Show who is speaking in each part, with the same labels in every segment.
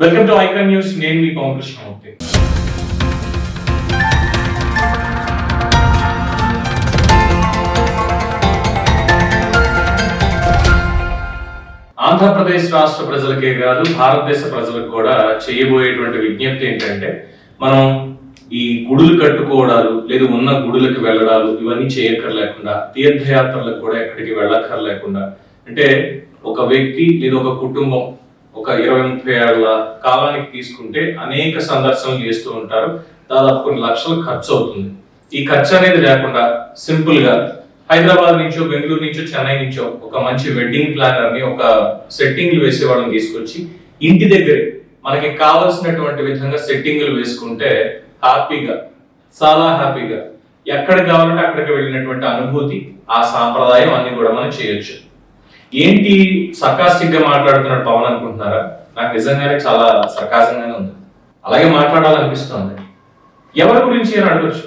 Speaker 1: Welcome to icon news నేను మీ పవన్ కృష్ణమూర్తి. ఆంధ్రప్రదేశ్ రాష్ట్ర ప్రజలకే కాదు భారతదేశ ప్రజలకు కూడా చేయబోయేటువంటి విజ్ఞప్తి ఏంటంటే మనం ఈ గుడులు కట్టుకోవడాలు లేదు ఉన్న గుడులకు వెళ్ళడాలు ఇవన్నీ చేయక్కర్లేకుండా తీర్థయాత్రలకు కూడా ఎక్కడికి వెళ్ళక్కర్లేకుండా అంటే ఒక వ్యక్తి లేదా ఒక కుటుంబం ఒక ఇరవై ముప్పై ఏళ్ళ కాలానికి తీసుకుంటే అనేక సందర్శనలు చేస్తూ ఉంటారు. దాదాపు కొన్ని లక్షలు ఖర్చు అవుతుంది. ఈ ఖర్చు అనేది లేకుండా సింపుల్గా హైదరాబాద్ నుంచో బెంగళూరు నుంచో చెన్నై నుంచో ఒక మంచి వెడ్డింగ్ ప్లానర్ని ఒక సెట్టింగ్లు వేసేవాళ్ళని తీసుకొచ్చి ఇంటి దగ్గరే మనకి కావలసినటువంటి విధంగా సెట్టింగ్లు వేసుకుంటే హ్యాపీగా చాలా హ్యాపీగా ఎక్కడ కావాలంటే అక్కడికి వెళ్ళినటువంటి అనుభూతి ఆ సాంప్రదాయం అన్ని కూడా మనం చేయొచ్చు. ఏంటి సర్కాస్టిక్గా మాట్లాడుతున్నాడు పవన్ అనుకుంటున్నారా? నాకు నిజంగానే చాలా సర్కాసంగానే ఉంది. అలాగే మాట్లాడాలనిపిస్తుంది. ఎవరి గురించి అని అడగచ్చు.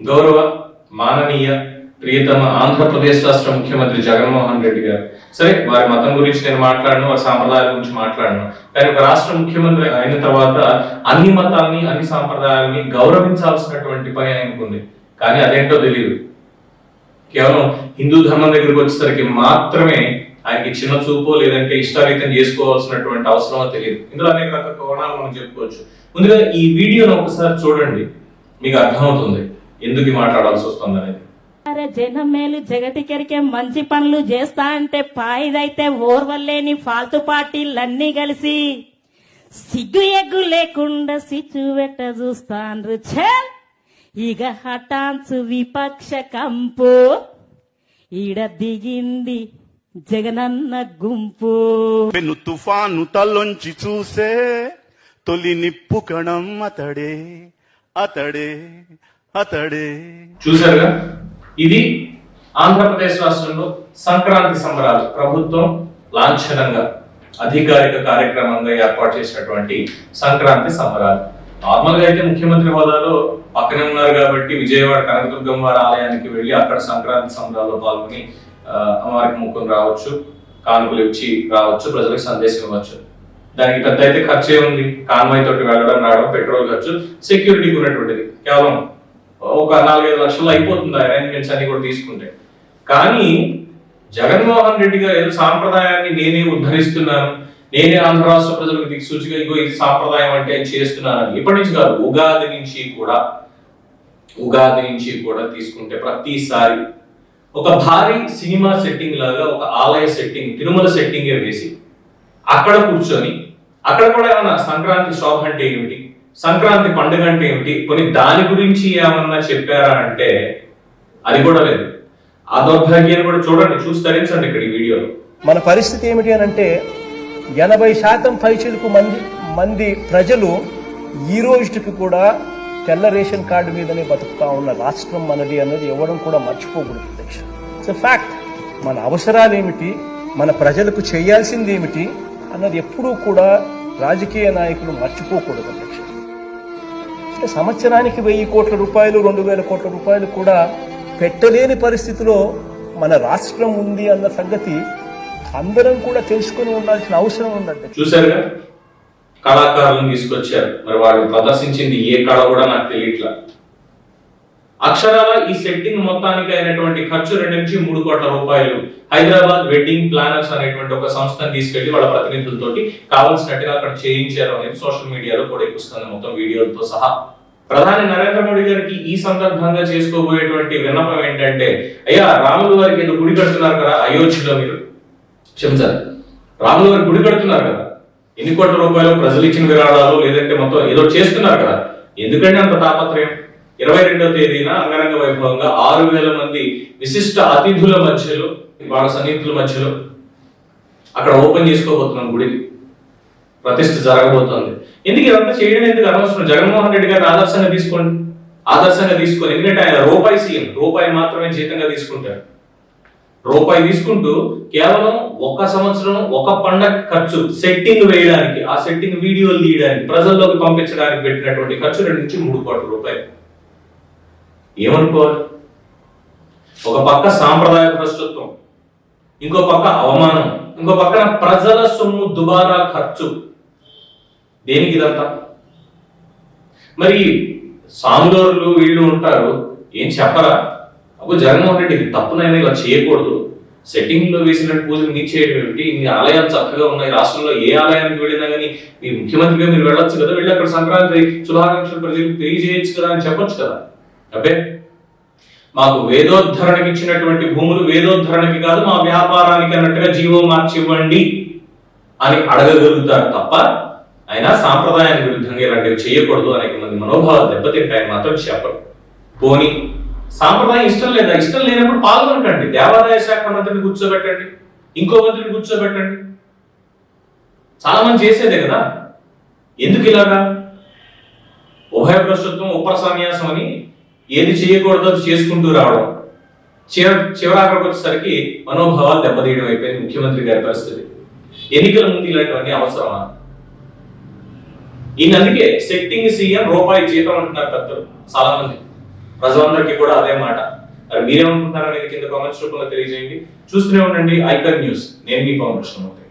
Speaker 1: గౌరవ మాననీయ ప్రియతమ ఆంధ్రప్రదేశ్ రాష్ట్ర ముఖ్యమంత్రి జగన్మోహన్ రెడ్డి గారు. సరే వారి మతం గురించి నేను మాట్లాడను వారి సాంప్రదాయాల గురించి మాట్లాడను. కానీ ఒక రాష్ట్ర ముఖ్యమంత్రి అయిన తర్వాత అన్ని మతాలని అన్ని సాంప్రదాయాలని గౌరవించాల్సినటువంటి పని ఆయనకుంది. కానీ అదేంటో తెలియదు కేవలం హిందూ ధర్మం దగ్గరికి వచ్చేసరికి మాత్రమే ఆయనకి చిన్న చూపు లేదంటే ఇష్టారీతం చేసుకోవాల్సినటువంటి అవసరమో తెలియదు. ఇందులో అనేక రకాల కోణాలు మనం చెప్పుకోవచ్చు. ముందుగా ఈ వీడియోను ఒకసారి చూడండి. మీకు అర్థమవుతుంది. ఎందుకు మాట్లాడాల్సి వస్తుంది అనేది
Speaker 2: అరే జనం మేలు జగతికెరికే మంచి పనులు చేస్తా అంటే పాయిదైతే ఓర్వలేని ఫాల్తు పార్టీలన్నీ కలిసి సిగ్గు ఎగ్గు లేకుండా సిచ్చు పెట్ట చూస్తాండ్రు. ఛల్ ఇక హఠాన్సు విపక్ష కంపు. ఈడ దిగింది జగనన్న గుంపు.
Speaker 3: పెను తుఫాను తల్లొంచి చూసే తొలి నిప్పు కణం అతడే అతడే అతడే.
Speaker 1: చూశారుగా? ఇది ఆంధ్రప్రదేశ్ రాష్ట్రంలో సంక్రాంతి సంబరాలు ప్రభుత్వం లాంఛనంగా అధికారిక కార్యక్రమంగా ఏర్పాటు చేసినటువంటి సంక్రాంతి సంబరాలు. నార్మల్గా అయితే ముఖ్యమంత్రి హోదాలో పక్కనే ఉన్నారు కాబట్టి విజయవాడ కనకదుర్గమ్మ వారి ఆలయానికి వెళ్ళి అక్కడ సంక్రాంతి సంబరాల్లో పాల్గొని అమ్మవారికి ముక్కుని రావచ్చు కానుకలు ఇచ్చి రావచ్చు ప్రజలకు సందేశం ఇవ్వచ్చు. దానికి పెద్ద అయితే ఖర్చే ఉంది. కాన్వాయ్ తోటి వెళ్ళడం రావడం పెట్రోల్ ఖర్చు సెక్యూరిటీకి ఉన్నటువంటిది. కేవలం ఒక నాలుగైదు లక్షలు అయిపోతుంది అరేంజ్మెంట్స్ అన్ని కూడా తీసుకుంటే. కానీ జగన్మోహన్ రెడ్డి గారు ఏదో సాంప్రదాయాన్ని నేనే ఉద్ధరిస్తున్నాను నేనే ఆంధ్ర రాష్ట్ర ప్రజలకు దిక్సూచిగా ఇగో ఇది సాంప్రదాయం అంటే చేస్తున్నానని చేస్తున్నాను ఇప్పటి నుంచి కాదు ఉగాది నుంచి కూడా ఉగాది నుంచి కూడా తీసుకుంటే ప్రతిసారి ఒక భారీ సినిమా సెట్టింగ్ లాగా ఒక ఆలయ సెట్టింగ్ తిరుమల సెట్టింగ్ వేసి అక్కడ కూర్చొని అక్కడ కూడా ఏమన్నా సంక్రాంతి శోభ అంటే ఏమిటి? సంక్రాంతి పండుగ అంటే ఏమిటి? కొన్ని దాని గురించి ఏమన్నా చెప్పారా అంటే అది కూడా లేదు. ఆ దౌర్భాగ్యాన్ని కూడా చూడండి చూసి తరించండి ఇక్కడ ఈ వీడియోలో
Speaker 4: మన పరిస్థితి ఏమిటి అని అంటే ఎనభై శాతం పైచిలకు మంది మంది ప్రజలు ఈ రోజుకి కూడా తెల్ల రేషన్ కార్డు మీదనే బతుకుతా ఉన్న రాష్ట్రం మనది అన్నది ఇవ్వడం కూడా మర్చిపోకూడదు అధ్యక్ష. ఇట్స్ ఫ్యాక్ట్ మన అవసరాలు ఏమిటి మన ప్రజలకు చేయాల్సింది ఏమిటి అన్నది ఎప్పుడూ కూడా రాజకీయ నాయకులు మర్చిపోకూడదు అధ్యక్ష. అంటే సంవత్సరానికి వెయ్యి కోట్ల రూపాయలు రెండు వేల కోట్ల రూపాయలు కూడా పెట్టలేని పరిస్థితిలో మన రాష్ట్రం ఉంది అన్న సంగతి అందరం కూడా తెలుసుకొని ఉండాల్సిన అవసరం ఉందండి
Speaker 1: చూసారుగా కళాకారులను తీసుకొచ్చారు. మరి వాళ్ళు ప్రదర్శించింది ఏ కళ కూడా నాకు తెలియట్లా. అక్షరాల ఈ సెట్టింగ్ మొత్తానికి అయినటువంటి ఖర్చు రెండు నుంచి మూడు కోట్ల రూపాయలు. హైదరాబాద్ వెడ్డింగ్ ప్లానర్స్ అనేటువంటి ఒక సంస్థను తీసుకెళ్ళి వాళ్ళ ప్రతినిధులతోటి కావాల్సినట్టుగా అక్కడ చేయించారు అనేది సోషల్ మీడియాలో కూడా ఎక్కుస్తుంది మొత్తం వీడియోలతో సహా. ప్రధాని నరేంద్ర మోడీ గారికి ఈ సందర్భంగా చేసుకోబోయేటువంటి విన్నపం ఏంటంటే అయ్యా రాములు వారికి ఏదో గుడి కడుతున్నారు కదా? అయోధ్యలో మీరు. క్షమించాలి రాములు వారికి గుడి కడుతున్నారు కదా? ఎన్ని కోట్ల రూపాయలు ప్రజలు ఇచ్చిన విరాళాలు లేదంటే మొత్తం ఏదో చేస్తున్నారు కదా. ఎందుకంటే అంత తాపత్రయం? ఇరవై రెండవ తేదీన అంగరంగ వైభవంగా ఆరు వేల మంది విశిష్ట అతిథుల మధ్యలో వాళ్ళ సన్నిహితుల మధ్యలో అక్కడ ఓపెన్ చేసుకోబోతున్నాం గుడిని ప్రతిష్ఠ జరగబోతోంది. ఎందుకు ఇదంతా చేయడం ఎందుకు అనవసరం? జగన్మోహన్ రెడ్డి గారిని ఆదర్శంగా తీసుకోండి. ఆదర్శంగా తీసుకోండి. ఎందుకంటే ఆయన రూపాయి సీఎం. రూపాయి మాత్రమే జీతంగా తీసుకుంటారు రూపాయి తీసుకుంటూ కేవలం ఒక సంవత్సరం ఒక పండగ ఖర్చు సెట్టింగ్ వేయడానికి ఆ సెట్టింగ్ వీడియోలు తీయడానికి ప్రజల్లోకి పంపించడానికి పెట్టినటువంటి ఖర్చు రెండు నుంచి మూడు కోట్ల రూపాయలు. ఏమనుకోవాలి? ఒక పక్క సాంప్రదాయ ప్రస్తుతం ఇంకో పక్క అవమానం ఇంకో పక్కన ప్రజల సొమ్ము దుబారా ఖర్చు. దేనికి ఇదంతా? మరి సాములోరులు వీళ్ళు ఉంటారు ఏం చెప్పరా? అప్పుడు జగన్మోహన్ రెడ్డి ఇది తప్పునైనా ఇలా చేయకూడదు. సెట్టింగ్లో వేసినట్టు పూజలు మీరు చేయడం ఏమిటి? ఇన్ని ఆలయాలు చక్కగా ఉన్నాయి. రాష్ట్రంలో ఏ ఆలయానికి వెళ్ళినా కానీ మీ ముఖ్యమంత్రిగా మీరు వెళ్ళొచ్చు కదా. వెళ్ళి అక్కడ సంక్రాంతి శుభాకాంక్షలు ప్రజలకు తెలియజేయచ్చు కదా అని చెప్పొచ్చు కదా. అబ్బే! మాకు వేదోద్ధరణకి ఇచ్చినటువంటి భూములు వేదోద్ధరణకి కాదు మా వ్యాపారానికి అన్నట్టుగా జీవో మార్చివ్వండి అని అడగగలుగుతారు తప్ప అయినా సాంప్రదాయానికి విరుద్ధంగా ఇలాంటివి చేయకూడదు అనేక మంది మనోభావాలు దెబ్బతింటాయని మాత్రం చెప్పరు. పోనీ సాంప్రదాయం ఇష్టం లేదా? ఇష్టం లేనప్పుడు పాల్గొనకండి దేవాదాయ శాఖ మంత్రిని కూర్చోబెట్టండి. ఇంకో మంత్రిని కూర్చోబెట్టండి. చాలా మంది చేసేదే కదా? ఎందుకు ఇలాగా? ఉభయ ప్రస్తుతం ఉపర అని ఏది చేయకూడదో అది చేసుకుంటూ రావడం. చివ చివరాఖరికి వచ్చేసరికి మనోభావాలు దెబ్బతీయడం అయిపోయింది ముఖ్యమంత్రి గారి పరిస్థితి. ఎన్నికల ముందు ఇలాంటివన్నీ అవసరమా? ఈయన అందుకే సెట్టింగ్ సీఎం రూపాయి జీతం అంటున్నారు పెద్దలు చాలా మంది ప్రజలందరికీ కూడా అదే మాట. మరి మీరేమనుకుంటున్నారు అనేది కింద కామెంట్స్ రూపంలో తెలియజేయండి. చూస్తూనే ఉండండి. ఐకర్ న్యూస్. నేను మీ పవన్ కృష్ణమూర్తి.